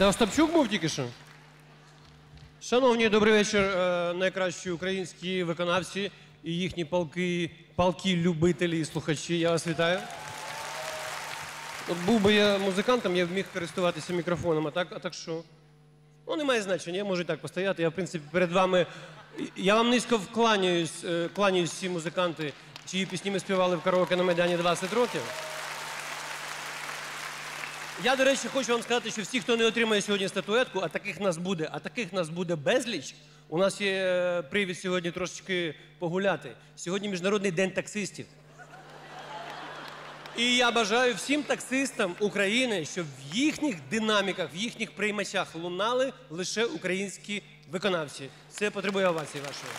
Це Остапчук був тільки що? Шановні, добрий вечір. Е, Найкращі українські виконавці і їхні палки, палки любителі і слухачі. Я вас вітаю. От був би я музикантом, я б міг користуватися мікрофоном, а так, а так що? Ну, немає значення, я можу і так постояти. Я, в принципі, перед вами. Я вам низько вкланяюсь, е, всі музиканти, чиї пісні ми співали в караоке на Майдані 20 років. Я, до речі, хочу вам сказати, що всі, хто не отримає сьогодні статуетку, а таких нас буде, а таких нас буде безліч. У нас є е, привід сьогодні трошечки погуляти. Сьогодні Міжнародний день таксистів. І я бажаю всім таксистам України, щоб в їхніх динаміках, в їхніх приймачах лунали лише українські виконавці. Це потребує овації вашої.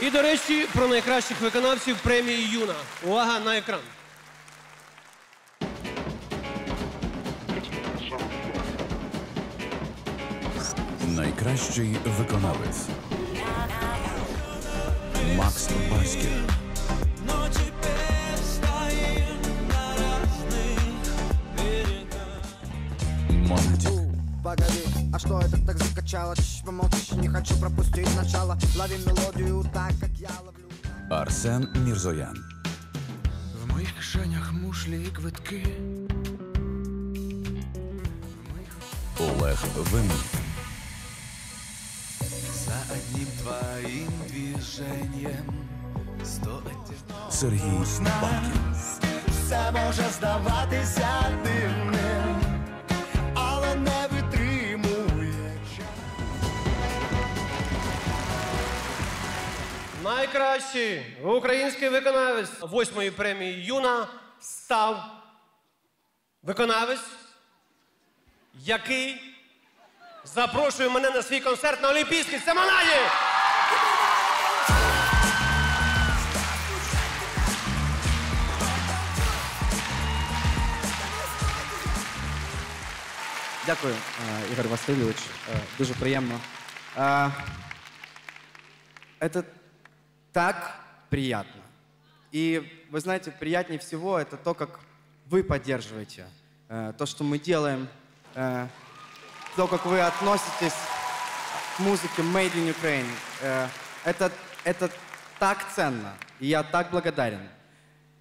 І, до речі, про найкращих виконавців премії Юна. Увага на екран. Найкращий виконавець Макс Барських. Монатік. Погоди, а что это так закачало? Чш, помолчи, не хочу пропустить начало Лови мелодию так, как я ловлю Арсен Мірзоян. В моїх кишенях мушлі і квитки. Олег Винник. Одним твоїм движенням сто Сергій Банкін. Все може здаватися дивним, але не витримує Найкращий український виконавець восьмої премії Юна став виконавець, який запрошує мене на свій концерт на Олімпійській Семанаді. Дякую, е, Ігор Васильович. Е, Дуже приємно. Е, Это так приятно. И вы знаете, приятнее всего это то, как вы поддерживаете э, то, что мы делаем, э, то, как вы относитесь к музыке Made in Ukraine. Э, это, это так ценно, и я так благодарен.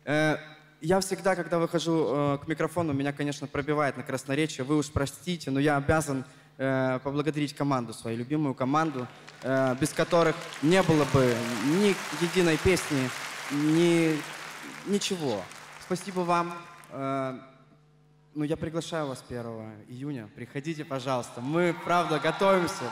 Э, Я всегда, когда выхожу э, к микрофону, меня, конечно, пробивает на красноречие. Вы уж простите, но я обязан поблагодарить команду, свою любимую команду, без которых не было бы ни единой песни, ни ничего. Спасибо вам. Ну, я приглашаю вас 1 июня. Приходите, пожалуйста. Мы, правда, готовимся.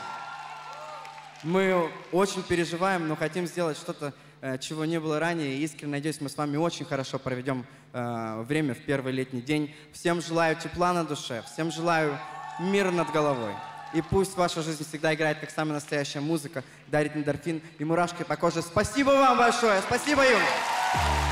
Мы очень переживаем, но хотим сделать что-то, э, чего не было ранее. И искренне надеюсь, мы с вами очень хорошо проведем э, время в первый летний день. Всем желаю тепла на душе, всем желаю мира над головой. И пусть ваша жизнь всегда играет как самая настоящая музыка, дарит эндорфин и мурашки по коже. Спасибо вам большое! Спасибо, Юна!